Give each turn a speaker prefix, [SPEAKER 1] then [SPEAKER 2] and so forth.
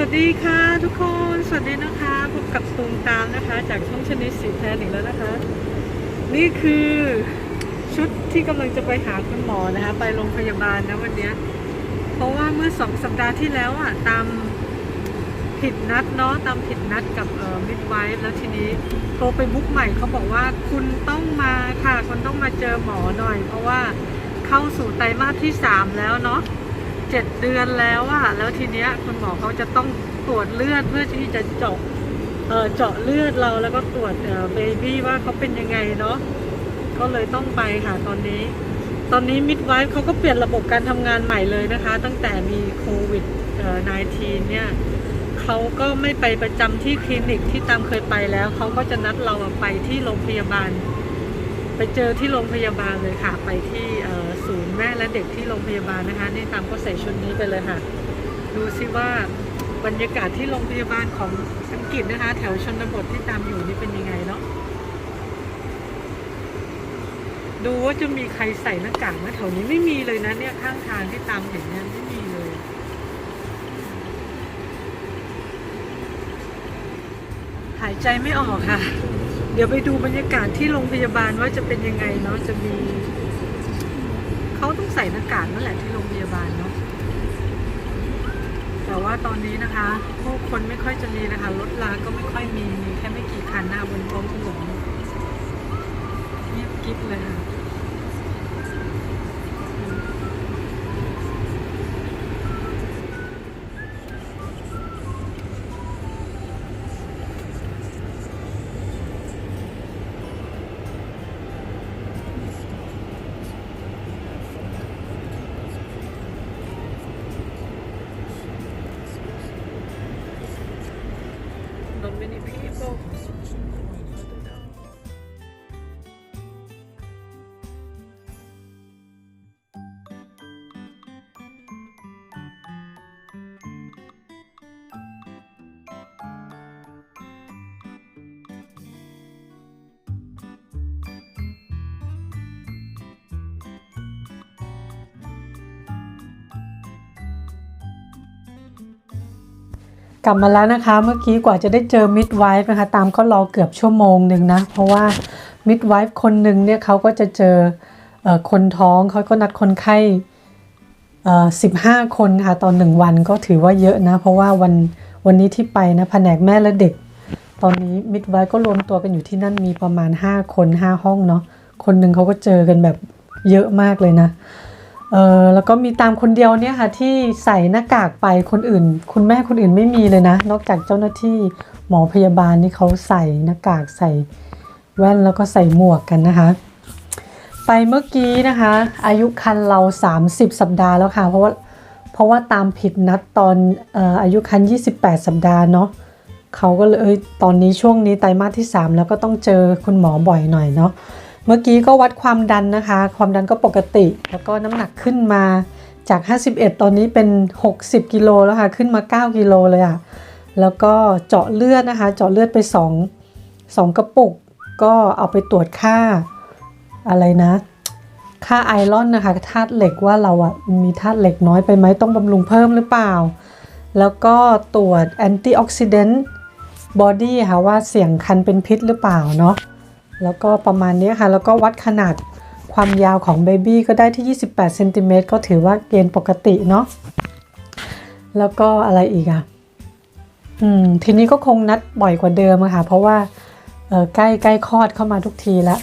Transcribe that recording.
[SPEAKER 1] สวัสดีค่ะทุกคน สวัสดีนะคะพบกับตูมตามนะคะ จากช่องชนิดสีแทนอีกแล้วนะคะ นี่คือชุดที่กำลังจะไปหาคุณหมอนะคะ ไปโรงพยาบาลนะวันนี้เพราะว่าเมื่อสองสัปดาห์ที่แล้วอะตามผิดนัดเนาะตามผิดนัดกับเอ่อมิดไวฟ์แล้วทีนี้โทรไปบุ๊กใหม่เขาบอกว่าคุณต้องมาค่ะคุณต้องมาเจอหมอหน่อย เพราะว่าเข้าสู่ไตรมาสที่สามแล้วเนาะ เจ็ดเดือนแล้วอะแล้วทีเนี้ยคุณหมอเขาจะต้องตรวจเลือดเพื่อที่จะเจาะเอ่อเจาะเลือดเราแล้วก็ตรวจเอ่อเบบี้ว่าเขาเป็นยังไงเนาะก็เลยต้องไปค่ะตอนนี้ ตอนนี้มิดไวฟ์เขาก็เปลี่ยนระบบการทำงานใหม่เลยนะคะ ตั้งแต่มีโควิดเอ่อ19 เนี่ยเขาก็ไม่ไปประจำที่คลินิกที่ตามเคยไปแล้ว เขาก็จะนัดเราไปที่โรงพยาบาล ไปเจอที่โรงพยาบาลเลยค่ะไปที่ เด็กที่โรงพยาบาลนะคะนี่ตามก็ใส่ชุดนี้ไปเลยค่ะ ดูซิว่าบรรยากาศที่โรงพยาบาลของอังกฤษนะคะ แถวชนบทที่ตามอยู่นี่เป็นยังไงเนาะดูว่าจะมีใครใส่หน้ากากไหมแถวนี้ไม่มีเลยนะเนี่ยข้างทางที่ตามเห็นเนี่ยไม่มีเลย หายใจไม่ออกค่ะ เดี๋ยวไปดูบรรยากาศที่โรงพยาบาลว่าจะเป็นยังไงเนาะจะมี ใส่หน้ากากนั่นแหละที่โรงพยาบาลเนาะแต่ว่าตอนนี้นะคะ ผู้คนไม่ค่อยจะมีนะคะรถลาก็ไม่ค่อยมีมีแค่ไม่กี่คันหน้าบนท้องถนนเงียบกริบเลยค่ะ Many people. ลับมาแล้วนะคะ เมื่อกี้กว่าจะได้เจอมิดไวฟ์นะคะ ตามก็รอเกือบชั่วโมงหนึ่งนะ เพราะว่ามิดไวฟ์คนหนึ่งเนี่ยเขาก็จะเจออคนท้องเขาก็นัดคนไข้สิบห้าคนค่ะตอนหนึ่งวันก็ถือว่าเยอะนะ เพราะว่าวันวันนี้ที่ไปนะแผนกแม่และเด็ก ตอนนี้มิดไวฟ์ก็รวมตัวกันอยู่ที่นั่นมีประมาณ 5 คน 5 ห้องเนาะคนหนึ่งเขาก็เจอกันแบบเยอะมากเลยนะ เออแล้วก็มีตามคนเดียวเนี่ยค่ะที่ใส่หน้ากากไปคนอื่น คุณแม่คนอื่นไม่มีเลยนะ นอกจากเจ้าหน้าที่หมอพยาบาลนี่เขาใส่หน้ากากใส่แว่นแล้วก็ใส่หมวกกันนะคะ ไปเมื่อกี้นะคะ อายุคันเรา 30 สัปดาห์แล้วค่ะ เพราะว่าเพราะว่าตามผิดนัดตอนอออายุคัน 28 สัปดาห์เนาะเขาก็เลยเอ้ยตอนนี้ช่วงนี้ไตรมาสที่ 3 แล้วก็ต้องเจอคุณหมอบ่อยหน่อยเนาะ เมื่อกี้ก็วัดความดันนะคะ ความดันก็ปกติ แล้วก็น้ำหนักขึ้นมาจาก 51 ตอนนี้เป็น 60 กิโลแล้วค่ะ ขึ้นมา 9 กิโลเลยอะ่ะ แล้วก็เจาะเลือดนะคะ เจาะเลือดไป 2 2 กระปุก ก็เอาไปตรวจค่าอะไรนะ ค่าไอรอนนะคะ ธาตุเหล็กว่าเราอะมีธาตุเหล็กน้อยไปไหมต้องบำรุงเพิ่มหรือเปล่า แล้วก็ตรวจแอนตี้ออกซิเดนต์บอดี้ค่ะว่าเสี่ยงคันเป็นพิษหรือเปล่าเนาะ แล้วก็ประมาณนี้ค่ะ แล้วก็วัดขนาดความยาวของเบบี้ก็ได้ที่ 28เซนติเมตรก็ถือว่าเกณฑ์ปกติเนาะแล้วก็อะไรอีกอะอืมทีนี้ก็คงนัดบ่อยกว่าเดิมอะค่ะ เพราะว่าใกล้ใกล้คลอดเข้ามาทุกทีละ